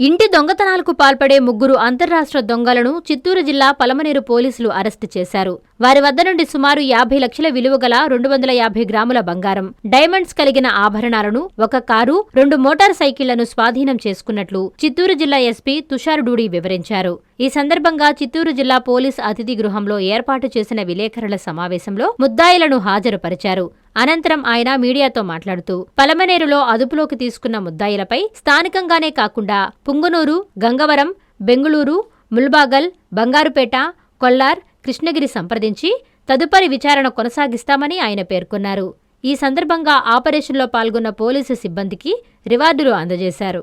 ఇంటి దొంగతనాలకు పాల్పడే ముగ్గురు అంతర్రాష్ట్ర దొంగలను చిత్తూరు జిల్లా పలమనేరు పోలీసులు అరెస్టు చేశారు. వారి వద్ద నుండి సుమారు యాభై లక్షల విలువ గల రెండు వందల యాభై గ్రాముల బంగారం డైమండ్స్ కలిగిన ఆభరణాలను ఒక కారు రెండు మోటార్ సైకిళ్ళను స్వాధీనం చేసుకున్నట్లు చిత్తూరు జిల్లా ఎస్పీ తుషార్ డూడి వివరించారు. ఈ సందర్భంగా చిత్తూరు జిల్లా పోలీస్ అతిథి గృహంలో ఏర్పాటు చేసిన విలేకరుల సమావేశంలో ముద్దాయిలను హాజరుపరిచారు. అనంతరం ఆయన మీడియాతో మాట్లాడుతూ పలమనేరులో అదుపులోకి తీసుకున్న ముద్దాయిలపై స్థానికంగానే కాకుండా పుంగనూరు గంగవరం బెంగుళూరు ముల్బాగల్ బంగారుపేట కొల్లార్ కృష్ణగిరి సంప్రదించి తదుపరి విచారణ కొనసాగిస్తామని ఆయన పేర్కొన్నారు. ఈ సందర్భంగా ఆపరేషన్లో పాల్గొన్న పోలీసు సిబ్బందికి రివార్డులు అందజేశారు.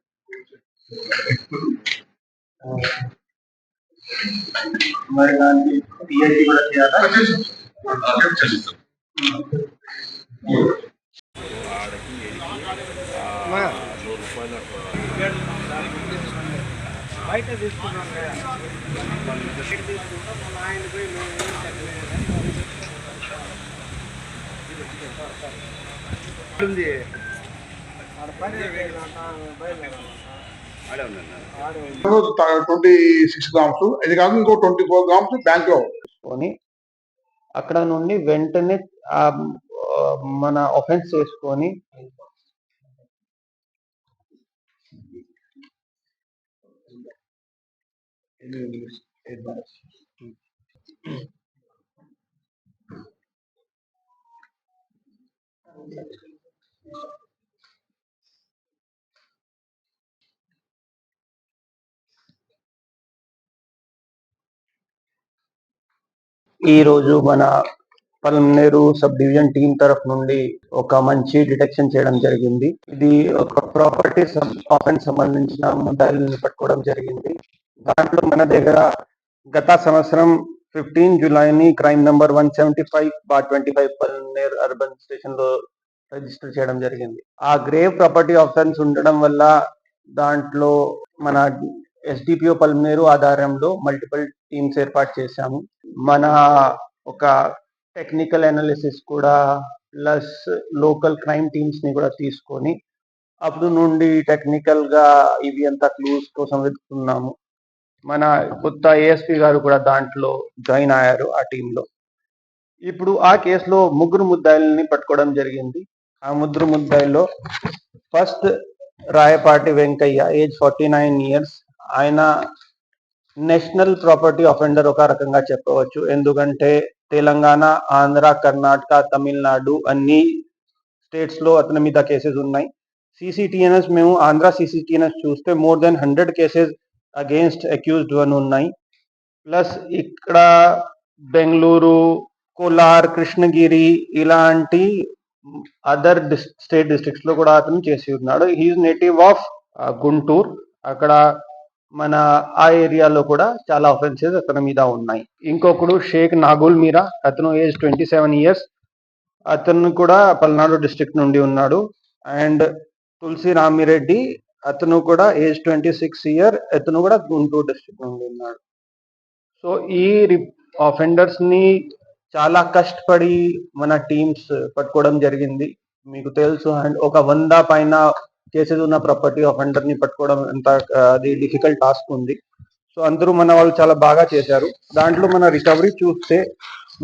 ఇది ఇంకోటి ఇది వేరే మరి దానికి పిహెచ్డి కూడా చేయాలా చేస్తాం బయట తీసుకున్నాం కదా బయట తీసుకుంటాం మన ఆయన పోయి మేము ఏం చెప్పలేదు. ఉంది ఆడ పని చేయలేదంట, బయలుదేరాలంట. ఆడే ఉంది. Twenty six grams. ఇది కాదు ఇంకో ట్వంటీ ఫోర్ గ్రామ్స్ బ్యాంక్లో చేసుకొని అక్కడ నుండి వెంటనే మన ఒఫెన్స్ చేసుకొని ఈ రోజు మన పల్మనేరు సబ్ డివిజన్ టీం తరఫు నుండి ఒక మంచి డిటెక్షన్ చేయడం జరిగింది. ఇది ఒక ప్రాపర్టీ ఆఫెన్స్ సంబంధించిన ముద్దాయిలను పట్టుకోవడం జరిగింది. దాంట్లో మన దగ్గర గత సంవత్సరం fifteen జులైని crime number one seventy five bar twenty five పల్నేర్ urban స్టేషన్లో రిజిస్టర్ చేయడం జరిగింది. ఆ గ్రేవ్ ప్రాపర్టీ ఆఫెన్స్ ఉండడం వల్ల దాంట్లో మన ఎస్డిపిఓ పల్మనేరు ఆధారంలో మల్టిపుల్ టీమ్స్ ఏర్పాటు చేశాము. మన ఒక టెక్నికల్ అనాలిసిస్ కూడా ప్లస్ లోకల్ క్రైమ్ టీమ్స్ని కూడా తీసుకొని అప్పుడు నుండి టెక్నికల్గా ఇవి అంతా క్లూస్ కోసం వెతుకుతున్నాము. మన కొత్త ఏఎస్పి గారు కూడా దాంట్లో జాయిన్ అయ్యారు ఆ టీంలో ఇప్పుడు ఆ కేసులో ముగ్గురు ముద్దాయిల్ని పట్టుకోవడం జరిగింది. ఆ ముగ్గురు ముద్దాయిల్లో first Rayapati Venkayya age forty nine years ఆయన నేషనల్ ప్రాపర్టీ అఫెండర్ ఒక రకంగా చెప్పవచ్చు. ఎందుకంటే తెలంగాణ ఆంధ్ర కర్ణాటక తమిళనాడు అన్ని స్టేట్స్లో అతని మీద కేసెస్ ఉన్నాయి. సిసిటిఎన్ఎస్ మేము ఆంధ్ర సిసిటిఎన్ఎస్ చూస్తే more than hundred cases against accused one ఉన్నాయి. ప్లస్ ఇక్కడ బెంగళూరు కోలార్ కృష్ణగిరి ఇలాంటి అదర్ స్టేట్ డిస్ట్రిక్ట్స్లో కూడా అతను చేసి ఉన్నాడు. He is native of Guntur. అక్కడ మన ఆ ఏరియాలో కూడా చాలా అఫెన్సెస్ అతని మీద ఉన్నాయి. ఇంకొకడు షేక్ నాగుల్ మీరా అతను ఏజ్ ట్వంటీ సెవెన్ ఇయర్స్ అతను కూడా పల్నాడు డిస్ట్రిక్ట్ నుండి ఉన్నాడు. అండ్ తులసి రామిరెడ్డి అతను కూడా ఏజ్ ట్వంటీ సిక్స్ ఇయర్ అతను కూడా గుంటూరు డిస్ట్రిక్ట్ నుండి ఉన్నాడు. సో ఈ అఫెండర్స్ని చాలా కష్టపడి మన టీమ్స్ పట్టుకోవడం జరిగింది. మీకు తెలుసు అండ్ ఒక వంద పైన కేసెస్ ఉన్న ప్రాపర్టీ ఆఫ్ అండర్ని పట్టుకోవడం ఎంత అది డిఫికల్ట్ టాస్క్ ఉంది. సో అందరూ మన వాళ్ళు చాలా బాగా చేశారు. దాంట్లో మన రికవరీ చూస్తే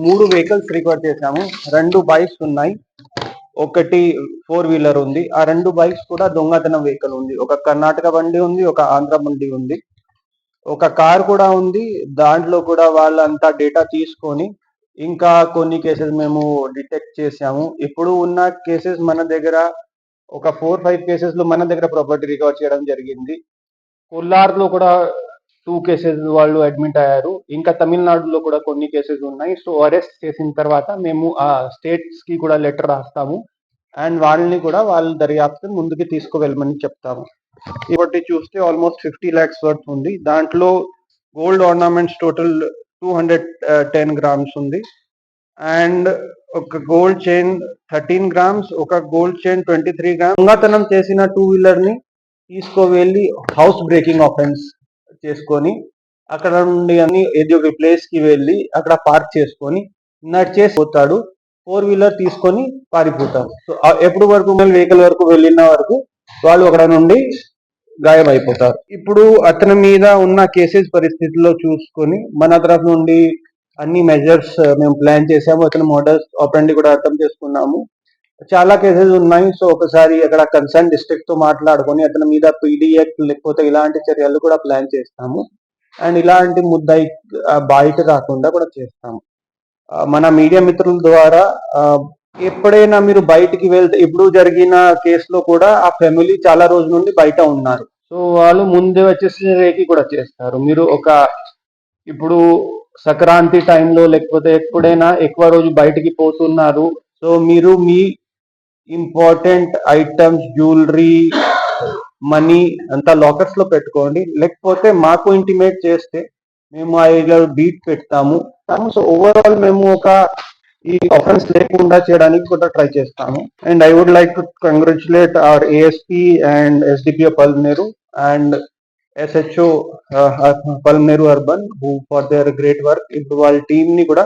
మూడు వెహికల్స్ రికవర్ చేశాము. రెండు బైక్స్ ఉన్నాయి. ఒకటి ఫోర్ వీలర్ ఉంది. ఆ రెండు బైక్స్ కూడా దొంగతనం వెహికల్ ఉంది. ఒక కర్ణాటక బండి ఉంది ఒక ఆంధ్ర బండి ఉంది. ఒక కార్ కూడా ఉంది. దాంట్లో కూడా వాళ్ళంతా డేటా తీసుకొని ఇంకా కొన్ని కేసెస్ మేము డిటెక్ట్ చేసాము ఇప్పుడు ఉన్న కేసెస్ మన దగ్గర ఒక ఫోర్ ఫైవ్ కేసెస్లో మన దగ్గర ప్రాపర్టీ రికవర్ చేయడం జరిగింది. కొల్లార్లో కూడా టూ కేసెస్ వాళ్ళు అడ్మిట్ అయ్యారు. ఇంకా తమిళనాడులో కూడా కొన్ని కేసెస్ ఉన్నాయి. సో అరెస్ట్ చేసిన తర్వాత మేము ఆ స్టేట్స్కి కూడా లెటర్ రాస్తాము. అండ్ వాళ్ళని కూడా వాళ్ళ దర్యాప్తు ముందుకు తీసుకువెళ్ళమని చెప్తాము. ఇప్పటి చూస్తే ఆల్మోస్ట్ ఫిఫ్టీ ల్యాక్స్ వర్త్ ఉంది. దాంట్లో gold ornaments total two hundred ten grams ఉంది. అండ్ ఒక గోల్డ్ చైన్ థర్టీన్ గ్రామ్స్ ఒక gold chain twenty three grams దొంగతనం చేసిన టూ వీలర్ని తీసుకువెళ్ళి హౌస్ బ్రేకింగ్ ఆఫెన్స్ చేసుకొని అక్కడ నుండి అన్ని ఏదో ఒక ప్లేస్కి వెళ్ళి అక్కడ పార్క్ చేసుకొని నడిచేసి పోతాడు. ఫోర్ వీలర్ తీసుకొని పారిపోతారు సో ఎప్పుడు వరకు వెహికల్ వరకు వెళ్ళిన వరకు వాళ్ళు అక్కడ నుండి గాయం అయిపోతారు ఇప్పుడు అతని మీద ఉన్న కేసెస్ పరిస్థితుల్లో చూసుకొని మన తరఫు నుండి అన్ని మెజర్స్ uh, మేము ప్లాన్ చేసాము అతని మోడల్స్ ఆపరండి కూడా అర్థం చేసుకున్నాము. చాలా కేసెస్ ఉన్నాయి. సో ఒకసారి అక్కడ కన్సర్న్ డిస్ట్రిక్ట్తో మాట్లాడుకొని అతని మీద పీడిఎక్ లేకపోతే ఇలాంటి చర్యలు కూడా ప్లాన్ చేస్తాము. అండ్ ఇలాంటి ముద్దాయి బయట రాకుండా కూడా చేస్తాము. మన మీడియా మిత్రుల ద్వారా ఎప్పుడైనా మీరు బయటికి వెళ్తే ఇప్పుడు జరిగిన కేసులో కూడా ఆ ఫ్యామిలీ చాలా రోజుల నుండి బయట ఉన్నారు. సో వాళ్ళు ముందే వచ్చేసి రేకి కూడా చేస్తారు. మీరు ఒక ఇప్పుడు సంక్రాంతి టైంలో లేకపోతే ఎప్పుడైనా ఎక్కువ రోజు బయటికి పోతున్నారు. సో మీరు మీ ఇంపార్టెంట్ ఐటమ్స్ జ్యువెలరీ మనీ అంతా లాకర్స్లో పెట్టుకోండి. లేకపోతే మాకు ఇంటిమేట్ చేస్తే మేము ఆ బీట్ పెడతాము. సో ఓవరాల్ మేము ఒక ఈ ఆఫెన్స్ లేకుండా చేయడానికి కూడా ట్రై చేస్తాము. And I would like to congratulate our ASP and SDPO Palamaner and SHO Palamaner urban who for their great work ఇప్పుడు వాళ్ళ టీమ్ని కూడా